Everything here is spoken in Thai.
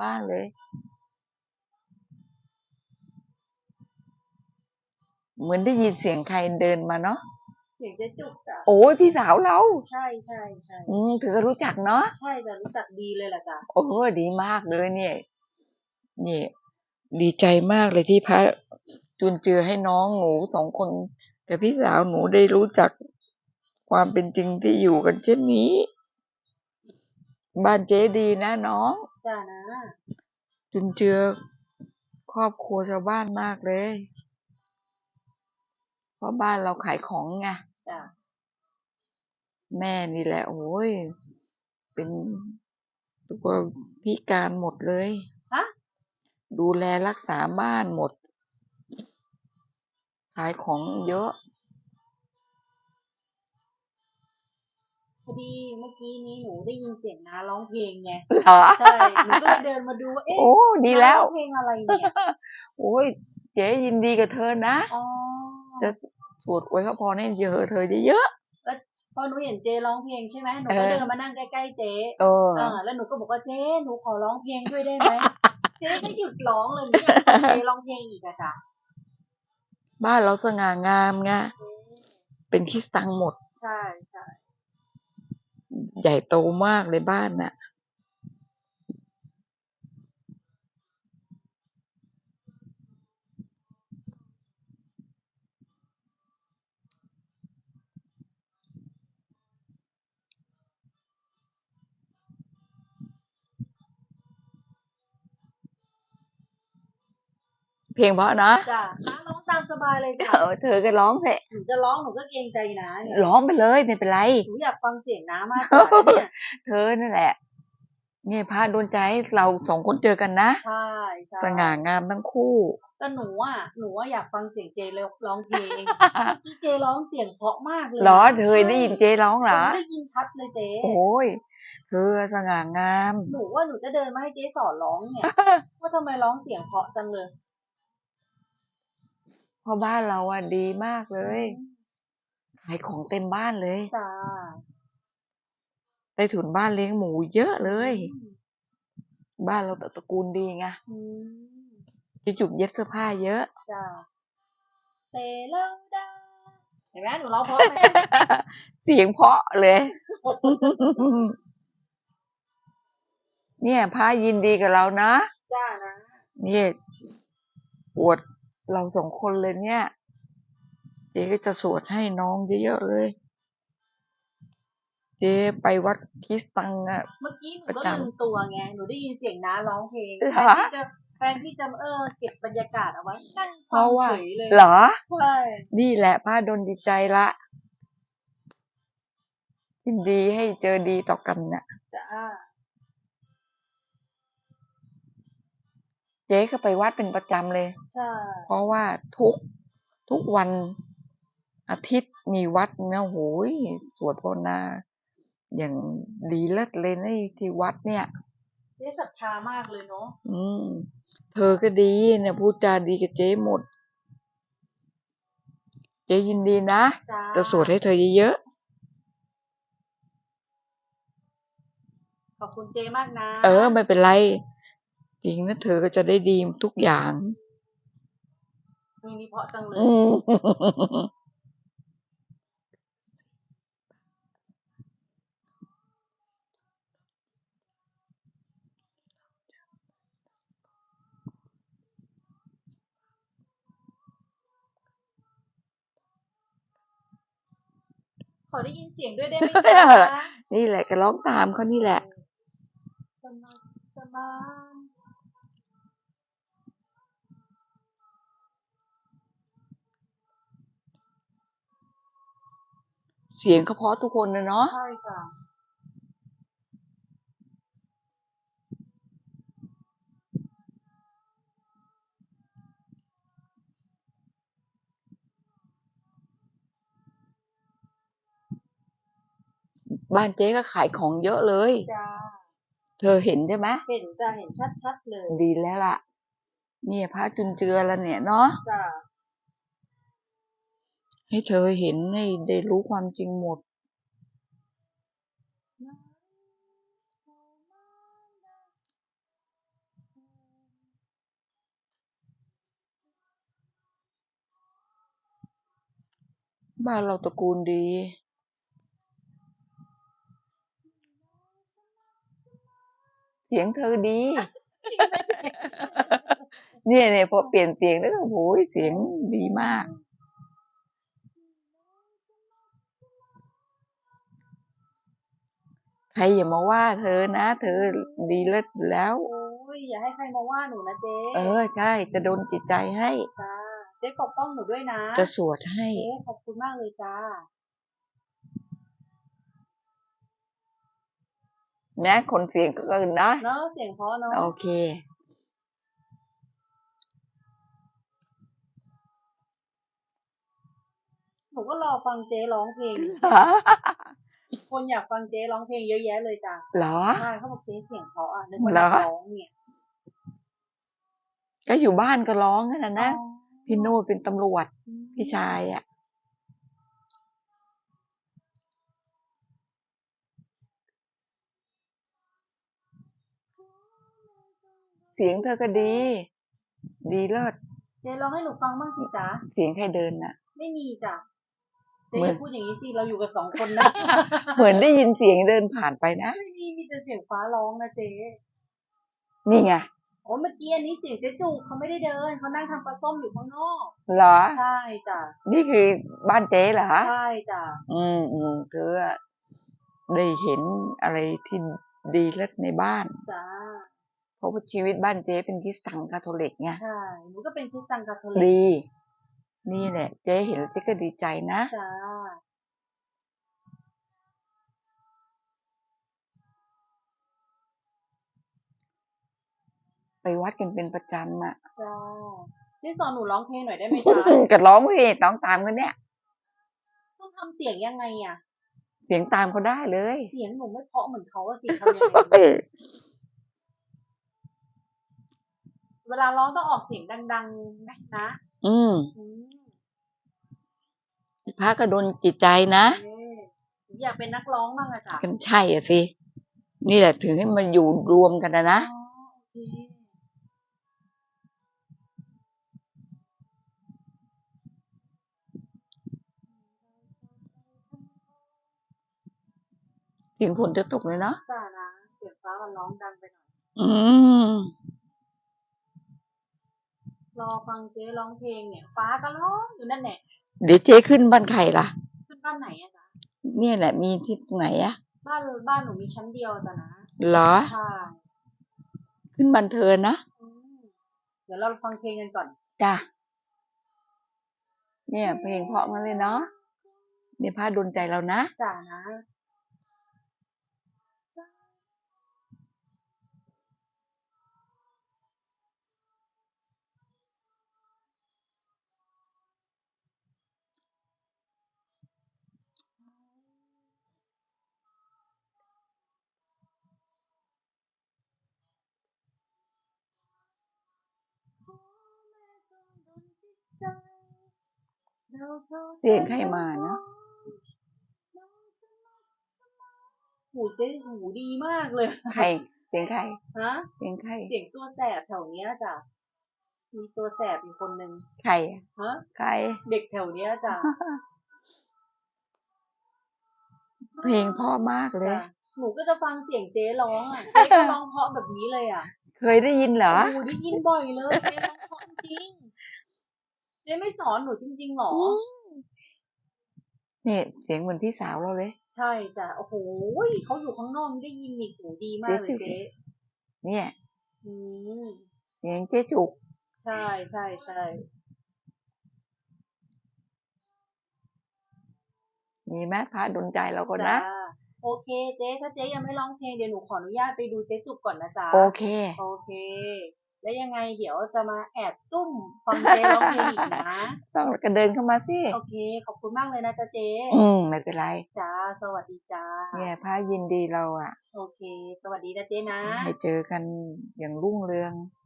บ้านเลยเหมือนได้ยินเสียงใครเดินมาเนาะเสียงเจ๊จุกจ้ะโอ้ยพี่สาวเรา ใช่ใช่ใช่อืมเธอก็รู้จักเนาะใช่จะรู้จักดีเลยล่ะจ้ะโอ้ดีมากเลยเนี่ย นี่ ดีใจมากเลยที่พระจุนเจือให้น้องหนูสองคนกับพี่สาวหนูได้รู้จักความเป็นจริงที่อยู่กันเช่นนี้ บ้านเจ๊ดีนะน้อง จ้านะจุนเจือครอบครัวชาวบ้านมากเลย เพราะบ้านเราขายของไงจ้ะแม่นี่แหละโอ้ยเป็นตัวพิการหมดเลยฮะดูแลรักษาบ้านหมด ขายของเยอะ พอดีเมื่อกี้นี้หนูได้ยินเสียงน้าร้องเพลงไงเหรอใช่หนูก็เลยเดินมาดูว่าเอ๊ะโอ้ดีแล้วน้าร้องเพลงอะไรเนี่ยโอ้ยเจ๊ยินดีกับเธอนะอ๋อจะสวดไว้ก็พรให้เยอะเธอเยอะพอหนูเห็นเจร้องเพลงใช่ไหมหนูก็เออเดินมานั่งใกล้ๆเจ๊ๆเออเออแล้วหนูก็บอกว่าเจ๊หนูขอร้องเพลงด้วยได้ไหมเจ๊ก็หยุดร้องเลยหนูอยากฟังเจ๊ร้องเพลงอีกอะจ้ะบ้านเราสง่างามไงเป็นคริสตังหมด ใช่ใช่ ใหญ่โตมากเลยบ้านน่ะเพลงเพราะนะจ้ะน้าร้องตาม สบายเลยจ้ะเออเธอก็ร้องเถอะหนูจะร้องหนูก็เกรงใจนะเนี่ยร้องไปเลยไม่เป็นไรหนูอยากฟังเสียงน้ามากกว่าเนี่ยเธอนั่นแหละเนี่ยพระโดนใจให้เราสองคนเจอกันนะใช่ใช่สง่างามทั้งคู่แต่หนูอะหนูอะอยากฟังเสียงเจร้องเพลงที่เจร้องเสียงเพราะมากเลยเหรอเธอได้ยินเจ๊ร้องเหรอหนูได้ยินชัดเลยเจ๊โอ้ยเธอสง่างาม หนูว่าหนูจะเดินมาให้เจ๊สอนร้องเนี่ยว่าทำไมร้องเสียงเพราะจังเลย เพราะบ้านเราอะดีมากเลยขายของเต็มบ้านเลยจ้าใต้ถุนบ้านเลี้ยงหมูเยอะเลย บ้านเราแต่ตระกูลดีไงอืมจิจุกเย็บเสื้อผ้าเยอะ จ้าเตเลดาเห็นไหมหนูร้องเพราะไหม เสียงเพราะเลย เนี่ยพระยินดีกับเรานะ จ้านะ เนี่ยปวด เราสองคนเลยเนี่ย เจ๊ก็จะสวดให้น้องเยอะๆเลย เจ๊ไปวัดคริสตังอะเมื่อกี้หนูประก็จำลืมตัวไง หนูได้ยินเสียงน้าร้องเพลงเหรแทอนที่จะแทนที่จะเออเก็บบรรยากาศเอาไว้นั่งเพฟังราะว่าเฉยเลยเหรอใช่นี่แหละพระดนดีใจละยินดีให้เจอดีต่อกันน่ะจ้า เจ๊ก็ไปวัดเป็นประจำเลยใช่เพราะว่าทุกทุกวันอาทิตย์มีวัดนะโหยสวดภาวนา อย่างดีเลิศเลยนะที่วัดเนี่ยเจ๊ศรัทธามากเลยเนาะอืม เธอก็ดีเนี่ยพูดจาดีกับเจ๊หมด เจ๊ยินดีนะจ้าจะสวดให้เธอเยอะขอบคุณเจ๊มากนะๆเออ ไม่เป็นไรจ ริงนะเธอก็จะได้ดีทุกอย่างเพลงนี้เพราะจังเลยอืมขอได้ยินเสียงด้วยได้ไหมจ๊ะนี่แหละก็ร้องตามเขานี่แหละ สมัครสมาน เสียงเขาเพราะทุกคนนะเนาะใช่ค่ะบ้านเจ๊ก็ขายของเยอะเลย จ้าเธอเห็นใช่ไหมเห็นจ้าเห็นชัดๆเลย ดีแล้วล่ะ เนี่ยพระจุนเจือแล้วเนี่ยเนาะ จ้า ให้เธอเห็นให้ได้รู้ความจริงหมด บ้านเราตระกูลดีเสียงเธอดี เนี่ยเนี่ยพอเปลี่ยนเสียงแล้วก็โอ้ยเสียงดีมาก ใครอย่ามาว่าเธอนะ เธอดีเลิศอยู่แล้ว โอ้ยอย่าให้ใครมาว่าหนูนะเจ๊เออใช่ จะโดนจิตใจให้ จ้าเจ๊ปกป้องหนูด้วยนะจะสวดให้ เจ๊ขอบคุณมากเลยจ้า แม้คนเสียงก็เกินนะเนาะเสียงเพราะเนาะโอเค หนูก็รอฟังเจ๊ร้องเพลง คนอยากฟังเจ๊ร้องเพลงเยอะแยะเลยจ้ะเหรอใช่เขาบอกเจ๊เสียงเพราะอะนึกว่าเหรนัอกร้องเนี่ย ก็อยู่บ้านก็ร้องกันนะนะอ๋อพี่โน้ตเป็นตำรวจอืมพี่ชายอะเสียงเธอก็ดี ดีเลิศเจ๊ร้องให้หนูฟังบ้างสิจ๊ะเสียงใครเดินน่ะ ไม่มีจ้ะ เจ๊เหมืออน ย่าพูดอย่างนี้สิเราอยู่กันสองคนนะ เหมือนได้ยินเสียงเดินผ่านไปนะ ไม่มีมีแต่เสียงฟ้าร้องนะเจ๊นี่ไงโอ้เมื่อกี้อันนี้เสียงเจ๊จุกเขาไม่ได้เดินเขานั่งทำปลาส้มอยู่ข้างนอก เหรอ ใช่จ้ะนี่คือบ้านเจ๊เหรอใช่จ้ะอืมอืมเธออะได้เห็นอะไรที่ดีเลิศในบ้าน จ้าเพราะว่าชีวิตบ้านเจ๊เป็นคริสตังคาทอลิกไงใช่หนูก็เป็นคริสตังคาทอลิกดี นี่แหละเจ๊เห็นแล้วเจ๊ก็ดีใจนะจ้าไปวัดกันเป็นประจำอะจ้าเจ๊สอนหนูร้องเพลงหน่อยได้ไหมจ๊ะก็ร้องเพลงต้องตามกันเนี่ย ต้องทำเสียงยังไงอะ เสียงตามเขาได้เลย เสียงหนูไม่เพราะเหมือนเขาอะสิทำยังไงเออเวลาร้องต้องออกเสียงดังๆนะนะ อืมอืมพระก็โดนจิตใจนะเอ้ยหนูอยากเป็นนักร้องบ้างอะจ้ะกันใช่อะสิ นี่แหละถึงให้มันอยู่รวมกันนะนะ อ๋อโอเคเสียงฝนจะตกเลยเนาะจ้านะเสียงฟ้ามันร้องดังไปหน่อย อืม รอฟังเจ๊ร้องเพลงเนี่ย ฟ้าก็ร้องอยู่นั่นแหละเดี๋ยวเจ๊ขึ้นบ้านใครล่ะ ขึ้นบ้านไหนอะจ๊ะเนี่ยแหละมีที่ตรงไหนอะบ้านบ้านหนูมีชั้นเดียวจ้ะนะเหรอใช่ขึ้นบันเทินนะอืมเดี๋ยวเราฟังเพลงกันก่อน จ้ะเนี่ยเพลงเพราะมันเลยเนาะเนี่ยพระดนใจเรานะ จ้านะ เสียงใครมานะหูเจ๊หูดีมากเลย ใคร เสียงใคร ฮะ เสียงใคร เสียงตัวแสบแถวเนี้ยจ้ะ มีตัวแสบอีกคนนึงใครอะฮะ ใคร เด็กแถวเนี้ยจ้ะ เพลงเพ่อมากเลยจ้ะหนูก็จะฟังเสียงเจ๊ร้องอะ เจ๊ก็ร้องเพราะแบบนี้เลยอะ เคยได้ยินเหรอโอ้โหได้ยินบ่อยเลย เจ๊ร้องเพราะจริงๆ เจ๊ไม่สอนหนูจริงๆหรอเนี่ยเสียงเหมือนพี่สาวเราเลย ใช่จ้ะโอ้โหเขาอยู่ข้างนอกได้ยินอีกหูดีมากเลยเจ๊เนี่ยอืมเสียงเจ๊จุก ใช่ใช่ใช่มีไหมพระดนใจเราก็จ้านะโอเคเจ๊ถ้าเจ๊ยังไม่ร้องเพลงเดี๋ยวหนูขออนุญาตไปดูเจ๊จุกก่อนนะจ๊ะโอเค โอเค แล้วยังไงเดี๋ยวจะมาแอบซุ่มฟังเจ๊ร้องเพลงอีกนะต้องกระเดินเข้ามาสิ โอเค ขอบคุณมากเลยนะจ๊ะเจ๊ อืม ไม่เป็นไร จ้า สวัสดีจ้าเนี่ยพระยินดีเราอะ โอเค สวัสดีนะเจ๊นะ ให้เจอกันอย่างรุ่งเรืองจ